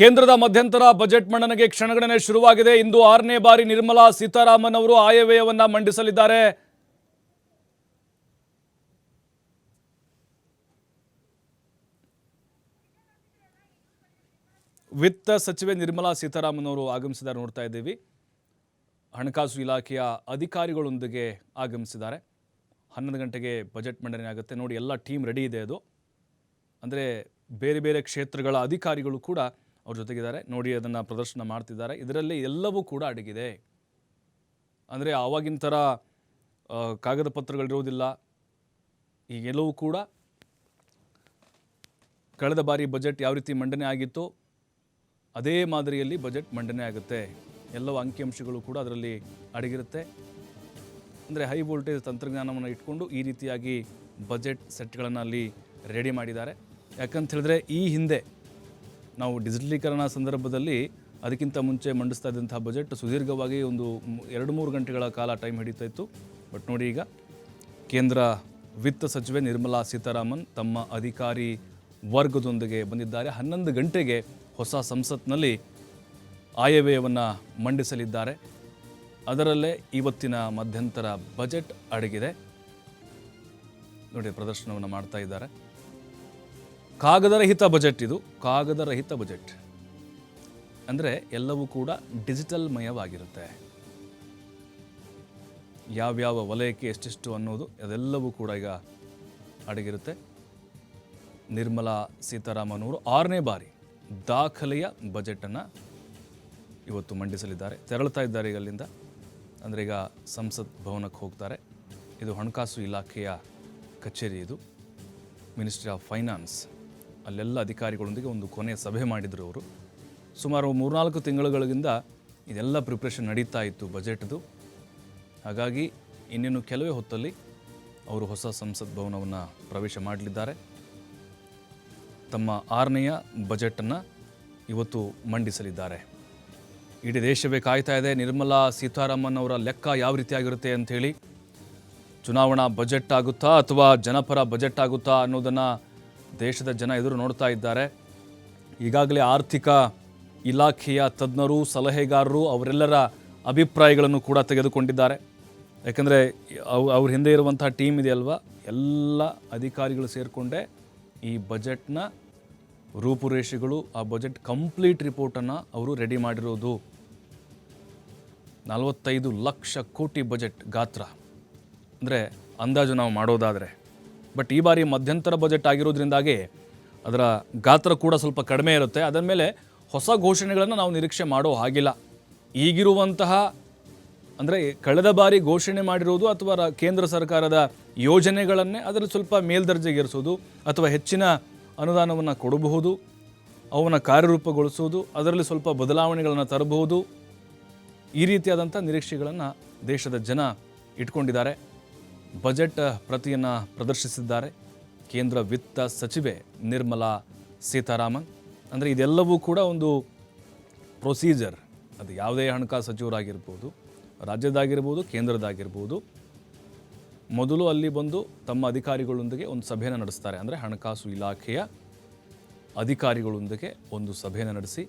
ಕೇಂದ್ರದ ಮಧ್ಯಂತರ ಬಜೆಟ್ ಮಂಡನೆಗೆ ಕ್ಷಣಗಣನೆ ಶುರುವಾಗಿದೆ. ಇಂದು ಆರನೇ ಬಾರಿ ನಿರ್ಮಲಾ ಸೀತಾರಾಮನ್ ಅವರು ಆಯವ್ಯಯವನ್ನ ಮಂಡಿಸಲಿದ್ದಾರೆ. ವಿತ್ತ ಸಚಿವೆ ನಿರ್ಮಲಾ ಸೀತಾರಾಮನ್ ಅವರು ಆಗಮಿಸಿದ್ದಾರೆ ನೋಡ್ತಾ ಇದ್ದೀವಿ. ಹಣಕಾಸು ಇಲಾಖೆಯ ಅಧಿಕಾರಿಗಳೊಂದಿಗೆ ಆಗಮಿಸಿದ್ದಾರೆ. ಹನ್ನೊಂದು ಗಂಟೆಗೆ ಬಜೆಟ್ ಮಂಡನೆ ಆಗುತ್ತೆ. ನೋಡಿ, ಎಲ್ಲ ಟೀಮ್ ರೆಡಿ ಇದೆ ಅದು. ಅಂದರೆ ಬೇರೆ ಬೇರೆ ಕ್ಷೇತ್ರಗಳ ಅಧಿಕಾರಿಗಳು ಕೂಡ ಅವ್ರ ಜೊತೆಗಿದ್ದಾರೆ. ನೋಡಿ ಅದನ್ನು ಪ್ರದರ್ಶನ ಮಾಡ್ತಿದ್ದಾರೆ. ಇದರಲ್ಲಿ ಎಲ್ಲವೂ ಕೂಡ ಅಡಗಿದೆ. ಅಂದರೆ ಆವಾಗಿನ ಥರ ಕಾಗದ ಪತ್ರಗಳಿರೋದಿಲ್ಲ ಈಗೆಲ್ಲವೂ ಕೂಡ ಕಳೆದ ಬಾರಿ ಬಜೆಟ್ ಯಾವ ರೀತಿ ಮಂಡನೆ ಆಗಿತ್ತು, ಅದೇ ಮಾದರಿಯಲ್ಲಿ ಬಜೆಟ್ ಮಂಡನೆ ಆಗುತ್ತೆ. ಎಲ್ಲವೂ ಅಂಕಿಅಂಶಗಳು ಕೂಡ ಅದರಲ್ಲಿ ಅಡಗಿರುತ್ತೆ. ಅಂದರೆ ಹೈ ವೋಲ್ಟೇಜ್ ತಂತ್ರಜ್ಞಾನವನ್ನು ಇಟ್ಕೊಂಡು ಈ ರೀತಿಯಾಗಿ ಬಜೆಟ್ ಸೆಟ್ಗಳನ್ನು ಅಲ್ಲಿ ರೆಡಿ ಮಾಡಿದ್ದಾರೆ. ಯಾಕಂತ ಹೇಳಿದ್ರೆ ಈ ಹಿಂದೆ ನಾವು ಡಿಜಿಟಲೀಕರಣ ಸಂದರ್ಭದಲ್ಲಿ ಅದಕ್ಕಿಂತ ಮುಂಚೆ ಮಂಡಿಸ್ತಾ ಇದ್ದಂತಹ ಬಜೆಟ್ ಸುದೀರ್ಘವಾಗಿ ಒಂದು ಎರಡು ಮೂರು ಗಂಟೆಗಳ ಕಾಲ ಟೈಮ್ ಹಿಡಿತಾ ಇತ್ತು. ಬಟ್ ನೋಡಿ ಈಗ ಕೇಂದ್ರ ವಿತ್ತ ಸಚಿವೆ ನಿರ್ಮಲಾ ಸೀತಾರಾಮನ್ ತಮ್ಮ ಅಧಿಕಾರಿ ವರ್ಗದೊಂದಿಗೆ ಬಂದಿದ್ದಾರೆ. ಹನ್ನೊಂದು ಗಂಟೆಗೆ ಹೊಸ ಸಂಸತ್ನಲ್ಲಿ ಆಯವ್ಯಯವನ್ನು ಮಂಡಿಸಲಿದ್ದಾರೆ. ಅದರಲ್ಲೇ ಇವತ್ತಿನ ಮಧ್ಯಂತರ ಬಜೆಟ್ ಅಡಗಿದೆ. ನೋಡಿ ಪ್ರದರ್ಶನವನ್ನು ಮಾಡ್ತಾ ಇದ್ದಾರೆ. ಕಾಗದರಹಿತ ಬಜೆಟ್ ಇದು. ಕಾಗದರಹಿತ ಬಜೆಟ್ ಅಂದರೆ ಎಲ್ಲವೂ ಕೂಡ ಡಿಜಿಟಲ್ ಮಯವಾಗಿರುತ್ತೆ. ಯಾವ್ಯಾವ ವಲಯಕ್ಕೆ ಎಷ್ಟೆಷ್ಟು ಅನ್ನೋದು ಅದೆಲ್ಲವೂ ಕೂಡ ಈಗ ಅಡಗಿರುತ್ತೆ. ನಿರ್ಮಲಾ ಸೀತಾರಾಮನ್ ಅವರು ಆರನೇ ಬಾರಿ ದಾಖಲೆಯ ಬಜೆಟನ್ನು ಇವತ್ತು ಮಂಡಿಸಲಿದ್ದಾರೆ. ತೆರಳುತ್ತಾ ಇದ್ದಾರೆ ಈಗ ಅಲ್ಲಿಂದ ಅಂದರೆ ಈಗ ಸಂಸತ್ ಭವನಕ್ಕೆ ಹೋಗ್ತಾರೆ. ಇದು ಹಣಕಾಸು ಇಲಾಖೆಯ ಕಚೇರಿ ಇದು. ಮಿನಿಸ್ಟ್ರಿ ಆಫ್ ಫೈನಾನ್ಸ್ ಅಲ್ಲೆಲ್ಲ ಅಧಿಕಾರಿಗಳೊಂದಿಗೆ ಒಂದು ಕೊನೆಯ ಸಭೆ ಮಾಡಿದರು ಅವರು. ಸುಮಾರು ಮೂರ್ನಾಲ್ಕು ತಿಂಗಳುಗಳಿಂದ ಇದೆಲ್ಲ ಪ್ರಿಪ್ರೇಷನ್ ನಡೀತಾ ಇತ್ತು ಬಜೆಟ್ದು ಹಾಗಾಗಿ ಇನ್ನೇನು ಕೆಲವೇ ಹೊತ್ತಲ್ಲಿ ಅವರು ಹೊಸ ಸಂಸತ್ ಭವನವನ್ನು ಪ್ರವೇಶ ಮಾಡಲಿದ್ದಾರೆ. ತಮ್ಮ ಆರನೆಯ ಬಜೆಟನ್ನು ಇವತ್ತು ಮಂಡಿಸಲಿದ್ದಾರೆ. ಇಡೀ ದೇಶವೇ ಕಾಯ್ತಾ ಇದೆ ನಿರ್ಮಲಾ ಸೀತಾರಾಮನ್ ಅವರ ಲೆಕ್ಕ ಯಾವ ರೀತಿಯಾಗಿರುತ್ತೆ ಅಂಥೇಳಿ. ಚುನಾವಣಾ ಬಜೆಟ್ ಆಗುತ್ತಾ ಅಥವಾ ಜನಪರ ಬಜೆಟ್ ಆಗುತ್ತಾ ಅನ್ನೋದನ್ನು ದೇಶದ ಜನ ಎದುರು ನೋಡ್ತಾ ಇದ್ದಾರೆ. ಈಗಾಗಲೇ ಆರ್ಥಿಕ ಇಲಾಖೆಯ ತಜ್ಞರು, ಸಲಹೆಗಾರರು ಅವರೆಲ್ಲರ ಅಭಿಪ್ರಾಯಗಳನ್ನು ಕೂಡ ತೆಗೆದುಕೊಂಡಿದ್ದಾರೆ. ಯಾಕಂದರೆ ಅವು, ಅವ್ರ ಹಿಂದೆ ಇರುವಂಥ ಟೀಮ್ ಇದೆಯಲ್ವಾ? ಎಲ್ಲ ಅಧಿಕಾರಿಗಳು ಸೇರಿಕೊಂಡೇ ಈ ಬಜೆಟ್ನ ರೂಪುರೇಷೆಗಳು, ಆ ಬಜೆಟ್ ಕಂಪ್ಲೀಟ್ ರಿಪೋರ್ಟನ್ನು ಅವರು ರೆಡಿ ಮಾಡಿರೋದು. ನಲವತ್ತೈದು ಲಕ್ಷ ಕೋಟಿ ಬಜೆಟ್ ಗಾತ್ರ. ಅಂದರೆ ಅಂದಾಜು ನಾವು ಮಾಡೋದಾದರೆ ಬಟ್ ಈ ಬಾರಿ ಮಧ್ಯಂತರ ಬಜೆಟ್ ಆಗಿರೋದ್ರಿಂದಾಗಿ ಅದರ ಗಾತ್ರ ಕೂಡ ಸ್ವಲ್ಪ ಕಡಿಮೆ ಇರುತ್ತೆ. ಅದರ ಮೇಲೆ ಹೊಸ ಘೋಷಣೆಗಳನ್ನು ನಾವು ನಿರೀಕ್ಷೆ ಮಾಡೋ ಹಾಗಿಲ್ಲ. ಈಗಿರುವಂತಹ ಅಂದರೆ ಕಳೆದ ಬಾರಿ ಘೋಷಣೆ ಮಾಡಿರೋದು ಅಥವಾ ಕೇಂದ್ರ ಸರ್ಕಾರದ ಯೋಜನೆಗಳನ್ನೇ ಅದರಲ್ಲಿ ಸ್ವಲ್ಪ ಮೇಲ್ದರ್ಜೆಗೇರಿಸೋದು ಅಥವಾ ಹೆಚ್ಚಿನ ಅನುದಾನವನ್ನು ಕೊಡಬಹುದು, ಅವನ್ನು ಕಾರ್ಯರೂಪಗೊಳಿಸೋದು, ಅದರಲ್ಲಿ ಸ್ವಲ್ಪ ಬದಲಾವಣೆಗಳನ್ನು ತರಬಹುದು. ಈ ರೀತಿಯಾದಂಥ ನಿರೀಕ್ಷೆಗಳನ್ನು ದೇಶದ ಜನ ಇಟ್ಕೊಂಡಿದ್ದಾರೆ. ಬಜೆಟ್ ಪ್ರತಿಯನ್ನು ಪ್ರದರ್ಶಿಸಿದ್ದಾರೆ. ಕೇಂದ್ರ ವಿತ್ತ ಸಚಿವೆ ನಿರ್ಮಲಾ ಸೀತಾರಾಮನ್. ಅಂದರೆ ಇದೆಲ್ಲವೂ ಕೂಡ ಒಂದು ಪ್ರೊಸೀಜರ್. ಅದು ಯಾವುದೇ ಹಣಕಾಸು ಸಚಿವರಾಗಿರ್ಬೋದು ರಾಜ್ಯದಾಗಿರ್ಬೋದು ಕೇಂದ್ರದಾಗಿರ್ಬೋದು ಮೊದಲು ಅಲ್ಲಿ ಬಂದು ತಮ್ಮ ಅಧಿಕಾರಿಗಳೊಂದಿಗೆ ಒಂದು ಸಭೆಯನ್ನು ನಡೆಸ್ತಾರೆ. ಅಂದರೆ ಹಣಕಾಸು ಇಲಾಖೆಯ ಅಧಿಕಾರಿಗಳೊಂದಿಗೆ ಒಂದು ಸಭೆಯನ್ನು ನಡೆಸಿ,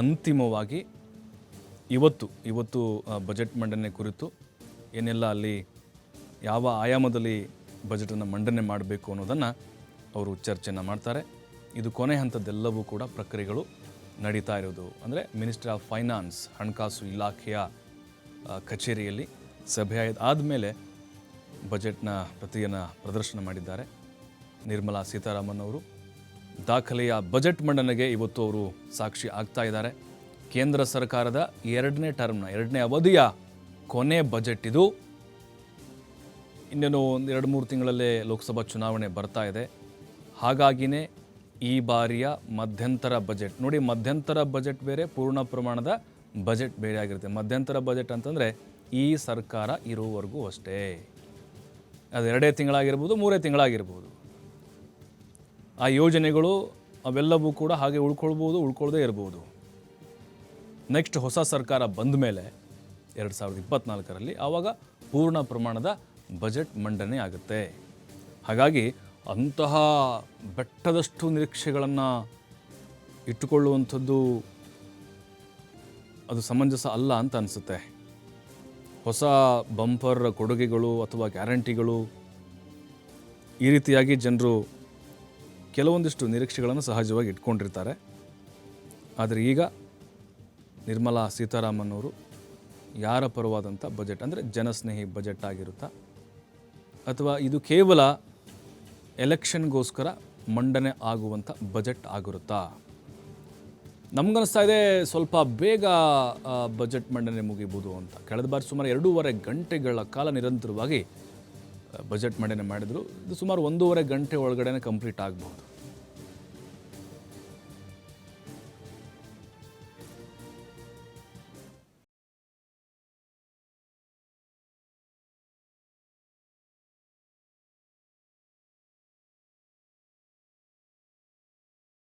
ಅಂತಿಮವಾಗಿ ಇವತ್ತು ಇವತ್ತು ಬಜೆಟ್ ಮಂಡನೆ ಕುರಿತು ಏನೆಲ್ಲ ಅಲ್ಲಿ ಯಾವ ಆಯಾಮದಲ್ಲಿ ಬಜೆಟನ್ನು ಮಂಡನೆ ಮಾಡಬೇಕು ಅನ್ನೋದನ್ನು ಅವರು ಚರ್ಚೆಯನ್ನು ಮಾಡ್ತಾರೆ. ಇದು ಕೊನೆ ಹಂತದ್ದೆಲ್ಲವೂ ಕೂಡ ಪ್ರಕ್ರಿಯೆಗಳು ನಡೀತಾ ಇರೋದು. ಅಂದರೆ ಮಿನಿಸ್ಟ್ರಿ ಆಫ್ ಫೈನಾನ್ಸ್ ಹಣಕಾಸು ಇಲಾಖೆಯ ಕಚೇರಿಯಲ್ಲಿ ಸಭೆ ಆದಮೇಲೆ ಬಜೆಟ್ನ ಪ್ರತಿಯನ್ನು ಪ್ರದರ್ಶನ ಮಾಡಿದ್ದಾರೆ. ನಿರ್ಮಲಾ ಸೀತಾರಾಮನ್ ಅವರು. ದಾಖಲೆಯ ಬಜೆಟ್ ಮಂಡನೆಗೆ ಇವತ್ತು ಅವರು ಸಾಕ್ಷಿ ಆಗ್ತಾ ಇದ್ದಾರೆ. ಕೇಂದ್ರ ಸರ್ಕಾರದ ಎರಡನೇ ಟರ್ಮ್ನ ಎರಡನೇ ಅವಧಿಯ ಕೊನೆ ಬಜೆಟ್ ಇದು. ಇನ್ನೇನು ಒಂದು ಎರಡು ಮೂರು ತಿಂಗಳಲ್ಲೇ ಲೋಕಸಭಾ ಚುನಾವಣೆ ಬರ್ತಾ ಇದೆ. ಹಾಗಾಗಿನೇ ಈ ಬಾರಿಯ ಮಧ್ಯಂತರ ಬಜೆಟ್. ನೋಡಿ, ಮಧ್ಯಂತರ ಬಜೆಟ್ ಬೇರೆ, ಪೂರ್ಣ ಪ್ರಮಾಣದ ಬಜೆಟ್ ಬೇರೆ ಆಗಿರುತ್ತೆ. ಮಧ್ಯಂತರ ಬಜೆಟ್ ಅಂತಂದರೆ ಈ ಸರ್ಕಾರ ಇರೋವರೆಗೂ ಅಷ್ಟೇ. ಅದು ಎರಡೇ ತಿಂಗಳಾಗಿರ್ಬೋದು, ಮೂರೇ ತಿಂಗಳಾಗಿರ್ಬೋದು. ಆ ಯೋಜನೆಗಳು ಅವೆಲ್ಲವೂ ಕೂಡ ಹಾಗೆ ಉಳ್ಕೊಳ್ಬೋದು ಉಳ್ಕೊಳ್ಳದೆ ಇರ್ಬೋದು. ನೆಕ್ಸ್ಟ್ ಹೊಸ ಸರ್ಕಾರ ಬಂದ ಮೇಲೆ ಎರಡು ಸಾವಿರದ ಇಪ್ಪತ್ನಾಲ್ಕರಲ್ಲಿ ಆವಾಗ ಪೂರ್ಣ ಪ್ರಮಾಣದ ಬಜೆಟ್ ಮಂಡನೆ ಆಗುತ್ತೆ. ಹಾಗಾಗಿ ಅಂತಹ ಬೆಟ್ಟದಷ್ಟು ನಿರೀಕ್ಷೆಗಳನ್ನು ಇಟ್ಟುಕೊಳ್ಳುವಂಥದ್ದು ಅದು ಸಮಂಜಸ ಅಲ್ಲ ಅಂತ ಅನಿಸುತ್ತೆ. ಹೊಸ ಬಂಪರ್ ಕೊಡುಗೆಗಳು ಅಥವಾ ಗ್ಯಾರಂಟಿಗಳು ಈ ರೀತಿಯಾಗಿ ಜನರು ಕೆಲವೊಂದಿಷ್ಟು ನಿರೀಕ್ಷೆಗಳನ್ನು ಸಹಜವಾಗಿ ಇಟ್ಕೊಂಡಿರ್ತಾರೆ. ಆದರೆ ಈಗ ನಿರ್ಮಲಾ ಸೀತಾರಾಮನ್ ಅವರು ಯಾರ ಪರವಾದಂಥ ಬಜೆಟ್ ಅಂದರೆ ಜನಸ್ನೇಹಿ ಬಜೆಟ್ ಆಗಿರುತ್ತಾ ಅಥವಾ ಇದು ಕೇವಲ ಎಲೆಕ್ಷನ್ಗೋಸ್ಕರ ಮಂಡನೆ ಆಗುವಂಥ ಬಜೆಟ್ ಆಗಿರುತ್ತಾ? ನಮ್ಗನ್ನಿಸ್ತಾ ಇದೆ ಸ್ವಲ್ಪ ಬೇಗ ಬಜೆಟ್ ಮಂಡನೆ ಮುಗಿಬೋದು ಅಂತ. ಕಳೆದ ಬಾರಿ ಸುಮಾರು ಎರಡೂವರೆ ಗಂಟೆಗಳ ಕಾಲ ನಿರಂತರವಾಗಿ ಬಜೆಟ್ ಮಂಡನೆ ಮಾಡಿದರು. ಇದು ಸುಮಾರು ಒಂದೂವರೆ ಗಂಟೆ ಒಳಗಡೆ ಕಂಪ್ಲೀಟ್ ಆಗಬಹುದು